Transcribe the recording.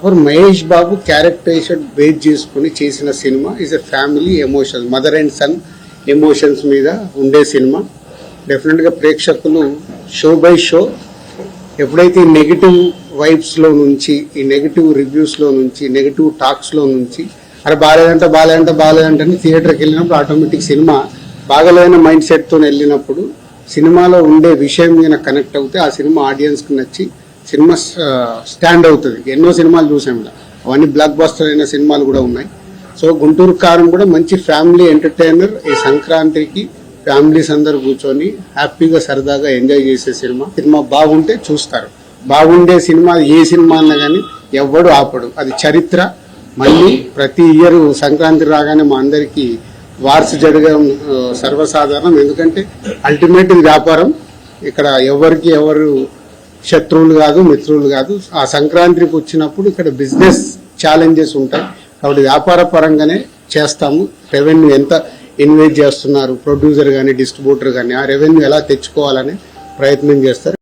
For Mahesh Babu characterization base చేసుకుని చేసిన cinema is a family emotion mother and son emotions మీద ఉండే సినిమా డెఫినెట్గా ప్రేక్షకులు షో బై షో ఎప్పుడైతే నెగిటివ్ వైబ్స్లో నుంచి ఈ నెగిటివ్ రివ్యూస్లో నుంచి నెగిటివ్ టాక్స్లో నుంచి అరే బాగాలేదంటే బాగాలేదంటే బాగాలేదంటే థియేటర్కి వెళ్ళినప్పుడు ఆటోమేటిక్ సినిమా బాగలేని మైండ్ సెట్తో వెళ్ళినప్పుడు సినిమాలో ఉండే విషయం మీద కనెక్ట్ అవుతే ఆ సినిమా ఆడియన్స్కి నచ్చి సినిమా స్టాండ్ అవుతుంది. ఎన్నో సినిమాలు చూసాం ఇలా. అవన్నీ బ్లాక్ బస్టర్ అయిన సినిమాలు కూడా ఉన్నాయి. సో గుంటూరు కారం కూడా మంచి ఫ్యామిలీ ఎంటర్టైనర్ ఈ సంక్రాంతికి ఫ్యామిలీస్ అందరు కూర్చొని హ్యాపీగా సరదాగా ఎంజాయ్ చేసే సినిమా. సినిమా బాగుంటే చూస్తారు. బాగుండే సినిమా ఏ సినిమా అన్నా కానీ ఎవ్వడు ఆపడు. అది చరిత్ర. మళ్ళీ ప్రతి ఇయర్ సంక్రాంతి రాగానే మా అందరికీ వార్స్ జరగడం సర్వసాధారణం. ఎందుకంటే అల్టిమేట్ వ్యాపారం. ఇక్కడ ఎవరికి ఎవరు శత్రువులు కాదు మిత్రులు కాదు. ఆ సంక్రాంతికి వచ్చినప్పుడు ఇక్కడ బిజినెస్ ఛాలెంజెస్ ఉంటాయి. కాబట్టి వ్యాపార పరంగానే చేస్తాము. రెవెన్యూ ఎంత ఇన్వెస్ట్ చేస్తున్నారు ప్రొడ్యూసర్ కానీ డిస్ట్రిబ్యూటర్ కానీ ఆ రెవెన్యూ ఎలా తెచ్చుకోవాలని ప్రయత్నం చేస్తారు.